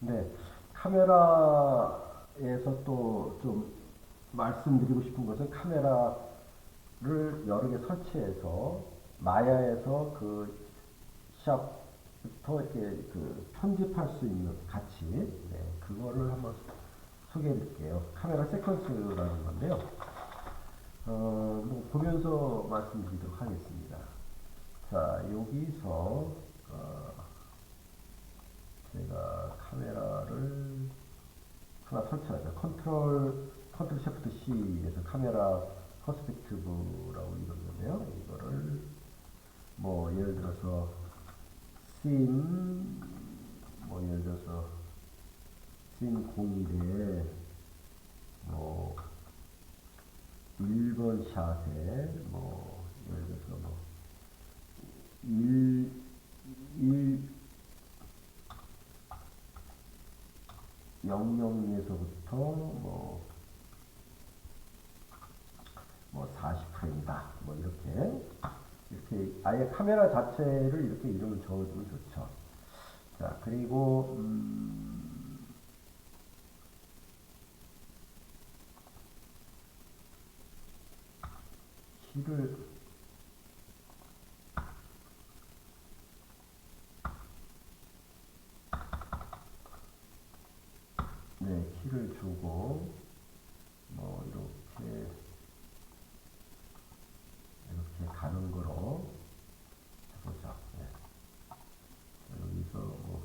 네, 카메라에서 또 좀 말씀드리고 싶은 것은 카메라를 여러 개 설치해서 마야에서 그 샵부터 이렇게 그 편집할 수 있는 같이 네, 그거를 한번 소개해 드릴게요. 카메라 세퀀스라는 건데요. 어, 뭐 보면서 말씀드리도록 하겠습니다. 자, 여기서 어, 제가 카메라를 하나 설치하죠. 컨트롤 컨트롤 셰프트 C에서 카메라 퍼스펙티브라고 이러는데요. 이거를 뭐 예를 들어서 씬, 뭐 예를 들어서 씬 01에 뭐 1번 샷에 뭐 예를 들어서 뭐 1, 1 00에서부터 뭐, 뭐 40프레임이다. 뭐 이렇게, 이렇게 아예 카메라 자체를 이렇게 이름을 적어주면 좋죠. 자, 그리고, 음, 키를, 네, 키를 주고, 뭐, 이렇게, 이렇게 가는 거로 해보자. 네. 자, 여기서 뭐,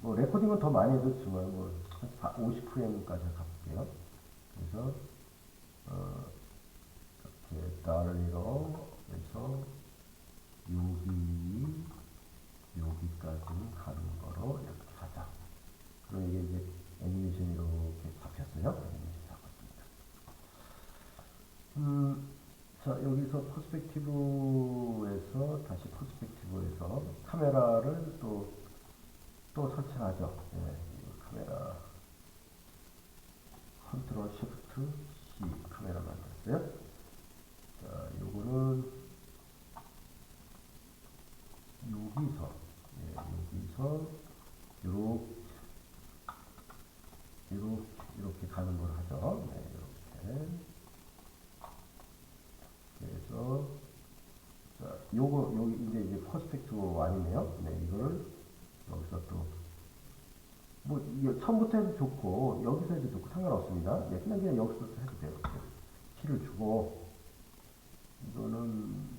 뭐, 레코딩은 더 많이 해도 좋지만, 뭐, 한 50 프레임까지 가볼게요. 그래서, 어, 이렇게 달리로 해서, 여기, 여기까지 가는 거로 이렇게 하자. 그럼 이게 이제 애니메이션이 이렇게 잡혔어요. 애니메이션 잡았습니다. 음, 자, 여기서 퍼스펙티브에서 다시 퍼스펙티브에서 카메라를 또, 또 설치하죠. 예, 이 카메라 컨트롤 쉬프트 C 카메라 만들었어요. 자, 요거는 여기서, 예, 여기서 요렇게 이렇게, 이렇게 가는 걸 하죠. 네, 이렇게. 그래서, 자, 요거, 여기 이제, 이제 퍼스펙티브 1이네요. 네, 이거를 여기서 또, 뭐, 이게 처음부터 해도 좋고, 여기서 해도 좋고, 상관없습니다. 네, 그냥, 그냥 여기서 해도 돼요. 이렇게. 키를 주고, 이거는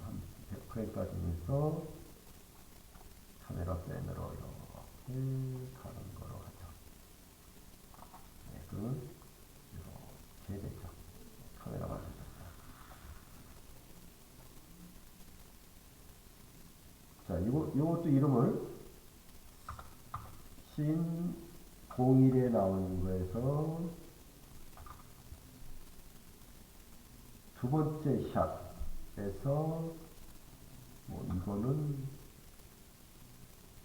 한 100프레임까지 해서, 카메라 펜으로 이렇게 가는. 네, 그러면 이렇게 되죠. 카메라가. 자, 이거, 이것도 이름을 신 01에 나오는 거에서 두 번째 샷에서 뭐 이거는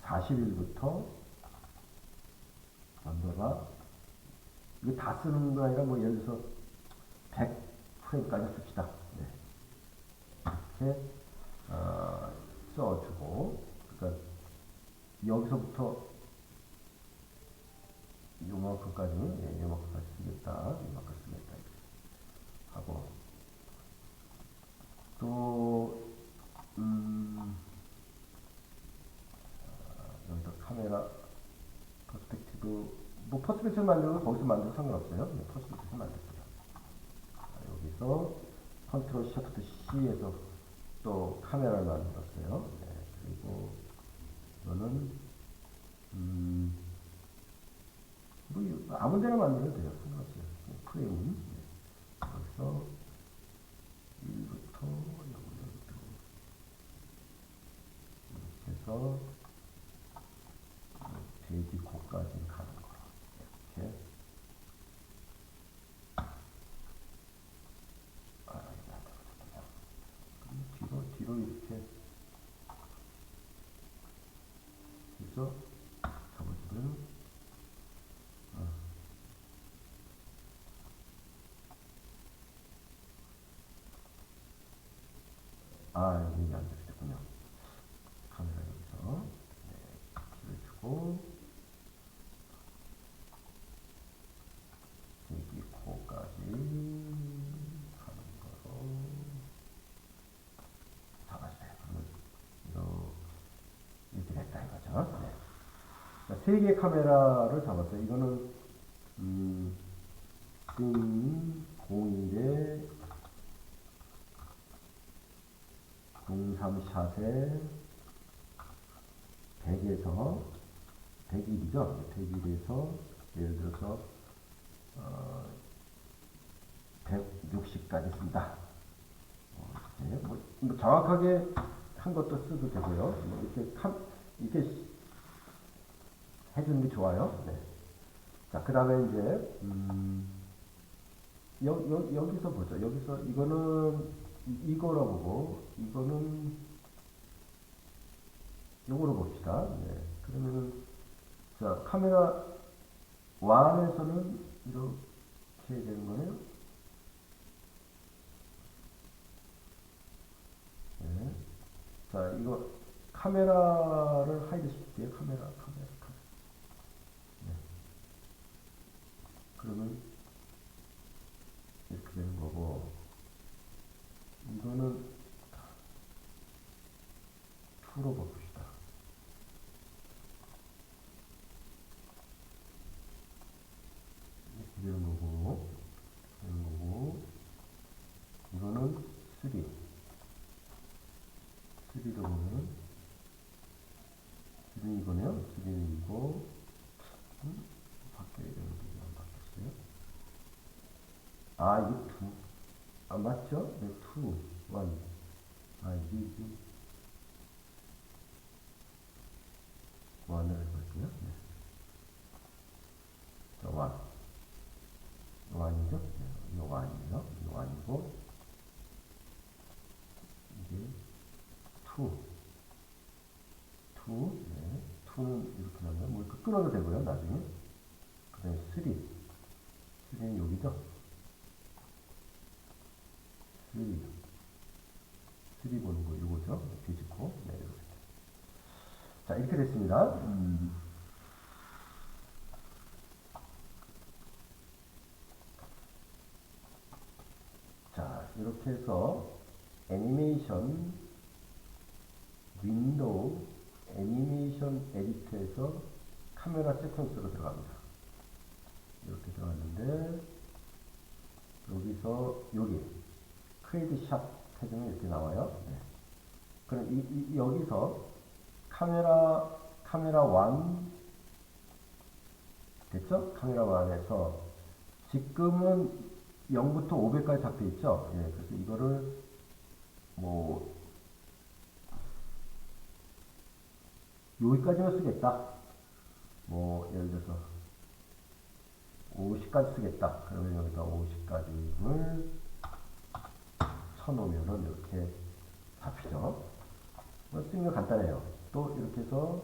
40일부터 넘버가 이게 다 쓰는 거 아니라 뭐 예를 들어서 100 프레임까지 씁시다. 네. 이렇게 어, 써주고 그러니까 여기서부터 요만큼까지 예, 요만큼까지 쓰겠다. 요만큼 쓰겠다. 하고 또 음, 어, 여기서 카메라 퍼스펙티브 뭐 퍼스펙티브 만들면 거기서 만들어도 상관없어요. 네, 퍼스펙티브 만들게요. 자, 여기서 컨트롤 셔프트 C에서 또 카메라를 만들었어요. 네, 그리고 이거는 음, 뭐 아무 데나 만들어도 돼요. 상관없어요. 네, 프레임 네. 여기서 1부터 여기부터 이렇게 해서 돼지 코까지 가는 거로 이렇게 아, 이거 안 되거든요. 그럼 뒤로 뒤로 이렇게 해 3개의 카메라를 잡았어요. 이거는, 음, 지금 01에 03샷에 100에서 101이죠. 101에서 예를 들어서 어, 160까지 씁니다. 어, 네, 뭐, 뭐 정확하게 한 것도 쓰도 되고요. 이렇게 이렇게 해주는 게 좋아요. 네. 자, 그 다음에 이제, 음, 여, 여, 여기서 보죠. 여기서 이거는 이- 이거라 보고, 이거는 요거로 봅시다. 네. 그러면은, 자, 카메라 완에서는 이렇게 되는 거네요. 네. 자, 이거 카메라를 하이드 시킬게요. 카메라, 카메라, 카메라. 네. 그러면 이렇게 되는 거고, 이거는 2로 봅시다. 이렇게 되는 거고, 되는 거고, 이거는 3. 3로 보면 3는 이거네요. 3는 이거 음? 바뀌어야 되는데 이거 안 바뀌었어요. 아 이게 2. 아 맞죠? 네, 2, 1. 아 이게 이게 1을 해볼게요. 네. 자, 1. 1이죠? 네, 이거 1이에요. 이거 1이고 이게 2. 2. 네. 2는 이렇게 나면 뭐 이렇게 끊어도 되고요. 나중에. 그 다음에 3. 3는 여기죠. 3. 3 보는 거 이거죠. 뒤집고. 네, 이렇게. 자, 이렇게 됐습니다. 음. 자, 이렇게 해서 애니메이션 윈도우 애니메이션 에디터에서 카메라 세퀀스로 들어갑니다. 이렇게 들어갔는데 여기서 여기 크레이드 샷 해주면 이렇게 나와요. 네. 그럼 이, 이- 여기서 카메라 카메라 1 됐죠? 카메라 1에서 지금은 0부터 500까지 잡혀 있죠? 예, 그래서 이거를 뭐 여기까지만 쓰겠다. 뭐 예를 들어서 50까지 쓰겠다. 그러면 여기다 50까지를 쳐놓으면은 이렇게 잡히죠. 뭐 쓰는 거 간단해요. 또 이렇게 해서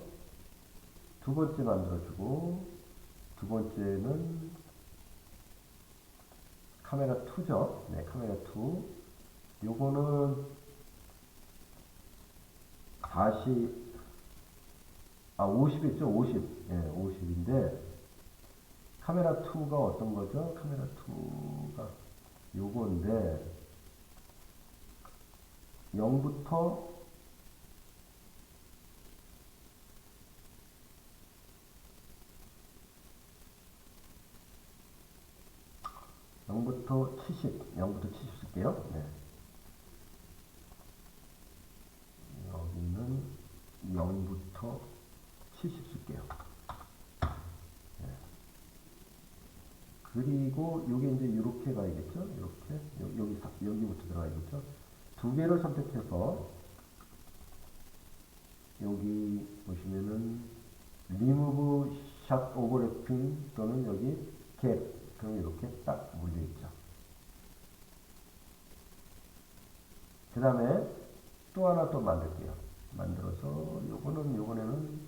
두 번째 만들어주고 두 번째는 카메라 2죠. 네, 카메라 2. 요거는 다시 아 50있죠. 50. 예, 50인데 카메라 2가 어떤 거죠? 카메라 2가 요건데 0부터 영부터 70, 0부터 70 쓸게요. 네. 여기는 0부터 70 쓸게요. 네. 그리고 요게 이제 이렇게 가야겠죠? 이렇게 여- 여기 사- 여기부터 들어가야겠죠? 두 개를 선택해서 여기 보시면은 remove shot 또는 여기 gap 그럼 이렇게 딱 물려 있죠. 그 다음에 또 하나 또 만들게요. 만들어서 요거는 요번에는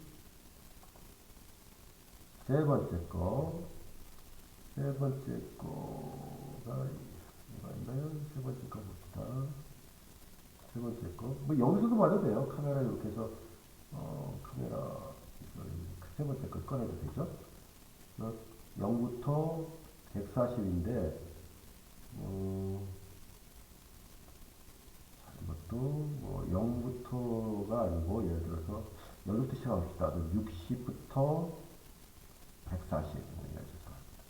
세 번째 거, 세 번째 거가 이거인가요? 세 번째 거 봅시다. 세 번째 거. 뭐 여기서도 봐도 돼요. 카메라 이렇게 해서 어, 카메라 세 번째 걸 꺼내도 되죠. 0부터 140인데 어, 자, 이것도 뭐 0부터가 아니고 예를 들어서 여기부터 시작합시다. 60부터 140 얘기할 수 있을 것 같습니다.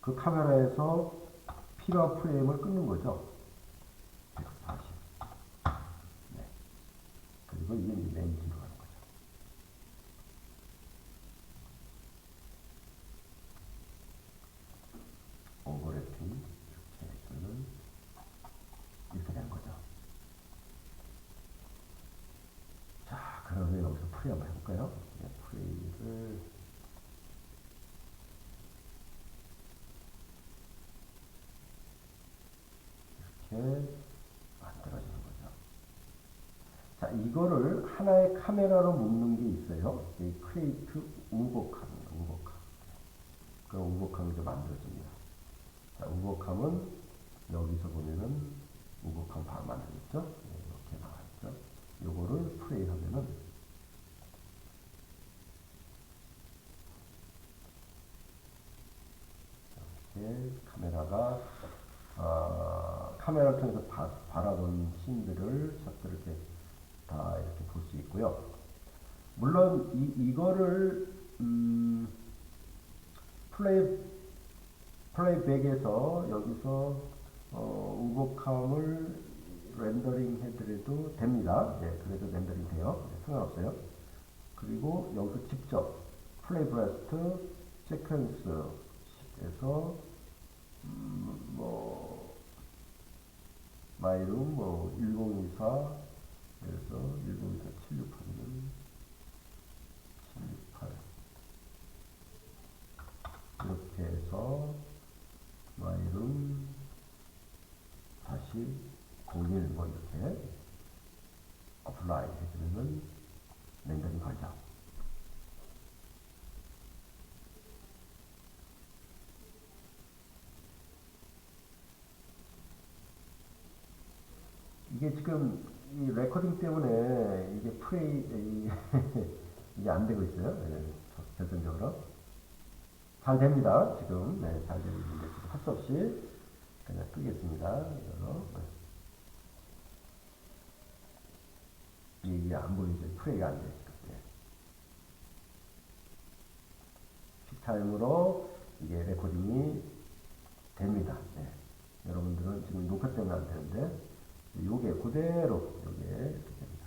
그 카메라에서 필요한 프레임을 끊는 거죠. 140. 네. 이게 이제 렌즈로 가는 거죠. 오버래핑 이렇게 해주면 이렇게 되는 거죠. 자, 그러면 여기서 프레이 한번 해볼까요? 네, 프레이를 이렇게 만들어지는 거죠. 자, 이거를 하나의 카메라로 묶는 게 있어요. 이 크레이트. 우버캄. 그 우버캄이 이제 만들어집니다. 자, 우버캄은 여기서 보면은 우버캄 바로 만들겠죠? 네, 이렇게 나와 있죠. 요거를 플레이 하면은 이렇게 카메라가 어, 카메라를 통해서 바, 바라본 씬들을 샷들을 이렇게 다 이렇게 볼 수 있고요. 물론 이 이거를 음, 플레이 플레이백에서 여기서 어, 우버캄을 렌더링 해드려도 됩니다. 예, 그래도 렌더링 돼요. 예, 상관없어요. 그리고 여기서 직접 플레이 브레스트 세퀀스에서 음, 뭐 마이룸 뭐1024 그래서 1024 768은 768 이렇게 해서 마이룸 다시 01 뭐 이렇게 어플라이 해주면은 렌더링 걸죠. 이게 지금 이 레코딩 때문에 이게 프레이 이- 이게 안 되고 있어요. 네, 결정적으로 잘 됩니다. 지금 네, 잘 되고 있는데 할 수 없이 그냥 끄겠습니다. 이걸로 네. 이게 안 보이죠? 프레이가 안 돼. 네. 픽타임으로 이게 레코딩이 됩니다. 네. 여러분들은 지금 녹화 때문에 안 되는데 요게 그대로 요게 됩니다.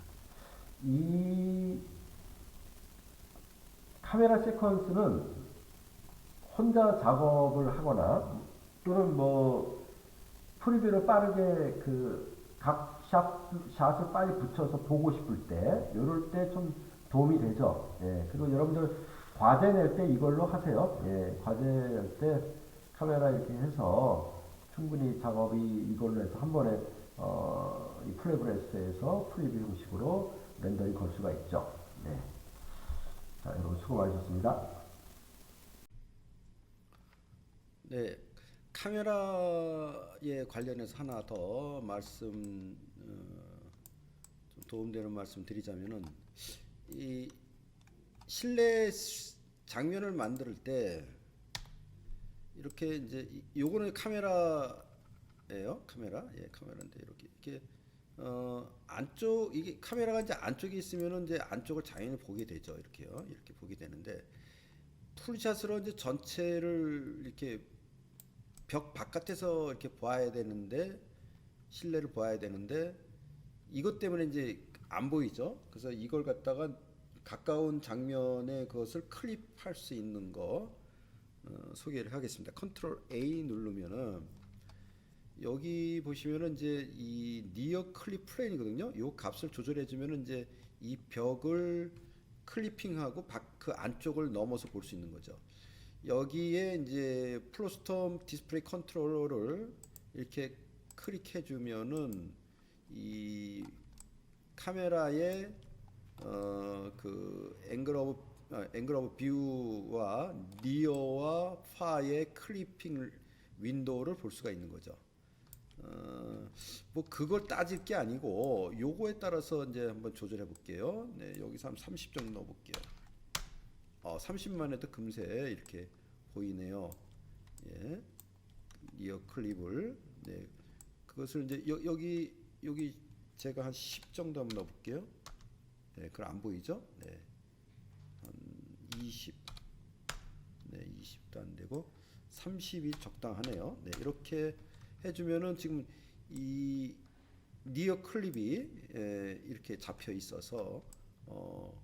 이 카메라 세퀀스는 혼자 작업을 하거나 또는 뭐 프리뷰를 빠르게 그 각 샷을 빨리 붙여서 보고 싶을 때 이럴 때 좀 도움이 되죠. 예, 그리고 여러분들 과제 낼 때 이걸로 하세요. 예, 과제 낼 때 카메라 이렇게 해서 충분히 작업이 이걸로 해서 한 번에 어, 이 플레브레스에서 프리뷰 형식으로 렌더링 걸 수가 있죠. 네. 자, 여러분 수고 많으셨습니다. 네, 카메라에 관련해서 하나 더 말씀 어, 좀 도움되는 말씀 드리자면은 이 실내 스- 장면을 만들 때 이렇게 이제 이- 요거는 카메라 예요, 카메라, 예, 카메라인데 이렇게 이렇게 어 안쪽 이게 카메라가 이제 안쪽에 있으면은 이제 안쪽을 당연히 보게 되죠, 이렇게요, 이렇게 보게 되는데 풀샷으로 이제 전체를 이렇게 벽 바깥에서 이렇게 보아야 되는데 실내를 보아야 되는데 이것 때문에 이제 안 보이죠. 그래서 이걸 갖다가 가까운 장면에 그것을 클립할 수 있는 거 어, 소개를 하겠습니다. 컨트롤 A 누르면은 여기 보시면은 이제 이 니어 클립 플레인이거든요. 요 값을 조절해 주면은 이제 이 벽을 클리핑하고 밖- 그 안쪽을 넘어서 볼 수 있는 거죠. 여기에 이제 플로스톰 디스플레이 컨트롤러를 이렇게 클릭해 주면은 이 카메라의 어그 앵글 오브 어, 앵글 오브 뷰와 니어와 파의 클리핑 윈도우를 볼 수가 있는 거죠. 어, 뭐 그걸 따질 게 아니고 요거에 따라서 이제 한번 조절해 볼게요. 네, 여기서 한 30 정도 넣어 볼게요. 어, 30만 해도 금세 이렇게 보이네요. 예. 리어 클립을 네. 그것을 이제 여, 여기 여기 제가 한 10 정도 한번 넣어 볼게요. 네, 그럼 안 보이죠? 네. 한 20. 네. 20도 안 되고 30이 적당하네요. 네, 이렇게 해주면은 지금 이 니어 클립이 에, 이렇게 잡혀 있어서 어,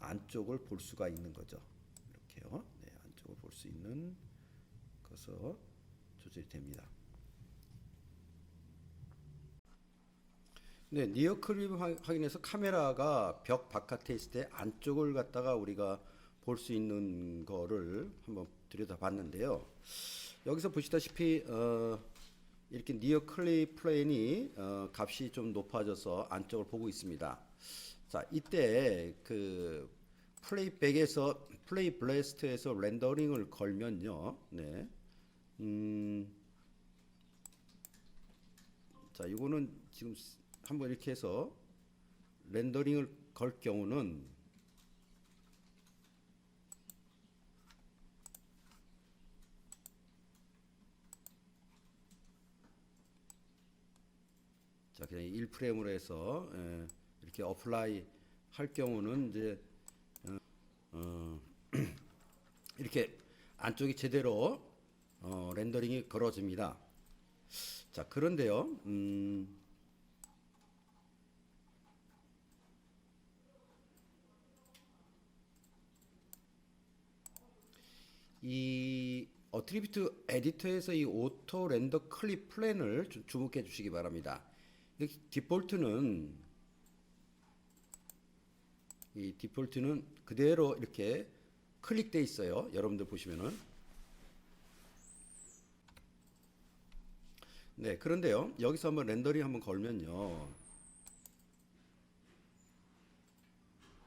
안쪽을 볼 수가 있는 거죠. 이렇게요. 네, 안쪽을 볼 수 있는 것서 조절이 됩니다. 네, 니어 클립 확- 확인해서 카메라가 벽 바깥에 있을 때 안쪽을 갖다가 우리가 볼 수 있는 거를 한번 들여다봤는데요. 여기서 보시다시피 어, 이렇게 니어 클립 플레인이 어, 값이 좀 높아져서 안쪽을 보고 있습니다. 자, 이때 그 플레이백에서 플레이 블래스트에서 렌더링을 걸면요. 네. 음, 자, 이거는 지금 스- 한번 이렇게 해서 렌더링을 걸 경우는 자, 그냥 1프레임으로 해서 예, 이렇게 어플라이 할 경우는 이제 어, 어, 이렇게 안쪽이 제대로 어, 렌더링이 걸어집니다. 자, 그런데요. 음, 이 어트리뷰트 에디터에서 이 오토 렌더 클립 플랜을 주, 주목해 주시기 바랍니다. 이 디폴트는 이 디폴트는 그대로 이렇게 클릭돼 있어요. 여러분들 보시면은. 네 그런데요 여기서 한번 렌더링 한번 걸면요.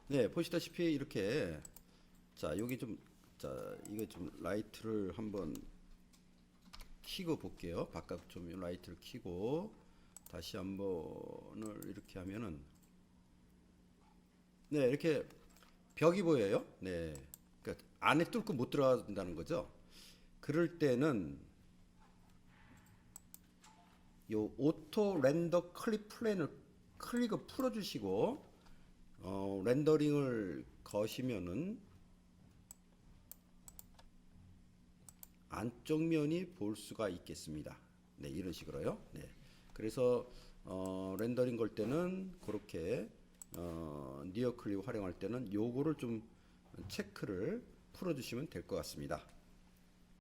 네 보시다시피 이렇게 자 여기 좀자 이거 좀 라이트를 한번 키고 볼게요. 바깥 좀 라이트를 키고 다시 한 번을 이렇게 하면은 네 이렇게 벽이 보여요 네 그러니까 안에 뚫고 못 들어간다는 거죠 그럴 때는 요 오토 렌더 클립 플랜을 클릭을 풀어주시고 어, 렌더링을 거시면은 안쪽 면이 볼 수가 있겠습니다. 네, 이런 식으로요. 네. 그래서 어, 렌더링 걸 때는 그렇게 어, 니어 클립 활용할 때는 요거를 좀 체크를 풀어주시면 될 것 같습니다.